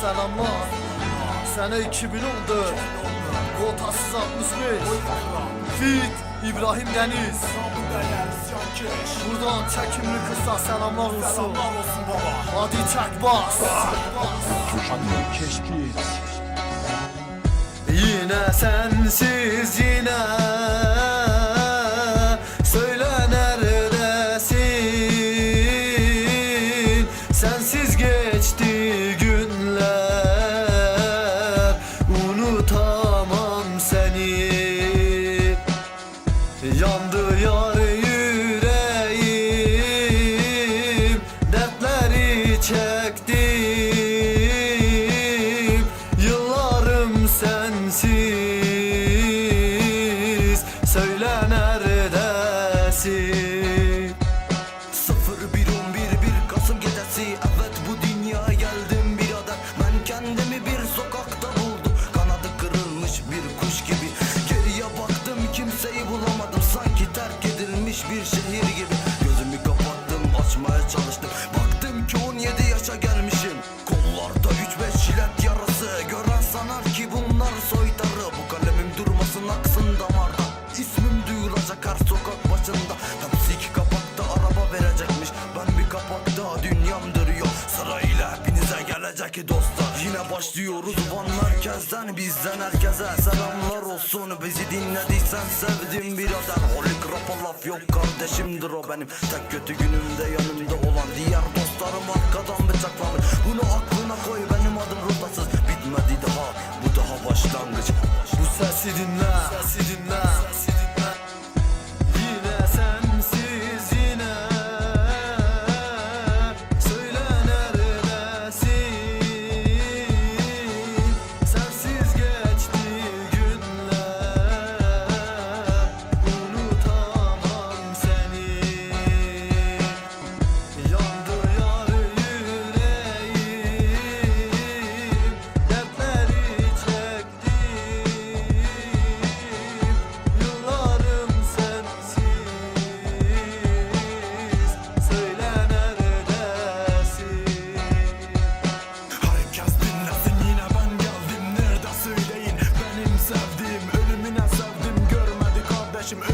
selamlar. Sene 2014 Kotasız 65 Fit İbrahim Deniz. Buradan çekimli kısa selamlar olsun. Hadi çek bas. Yine sensiz yine Söyle neredesin Sensiz edilmiş bir şehir gibi. Gözümü kapattım açmaya çalıştım. Baktım ki 17 yaşa gelmişim. Kollarda 3-5 jilet yarası. Gören sanar ki bunlar soytarı. Bu kalemim durmasın aksın damarda. İsmim duyulacak her sokak başında. Hepsi iki kapakta araba verecekmiş. Ben bir kapakta dünyam duruyor Sırayla hepinize gelecek dostlar. Yine başlıyoruz Van merkezden Bizden herkese selamlar olsun. Bizi dinlediysen sevdim birader Holik rapa laf yok kardeşimdir o benim. Tek kötü günümde yanımda olan Diğer dostlarım arkadan bıçaklamış. Bunu aklına koy benim adım rotasız Bitmedi daha bu daha başlangıç. Bu sesi dinle, Russian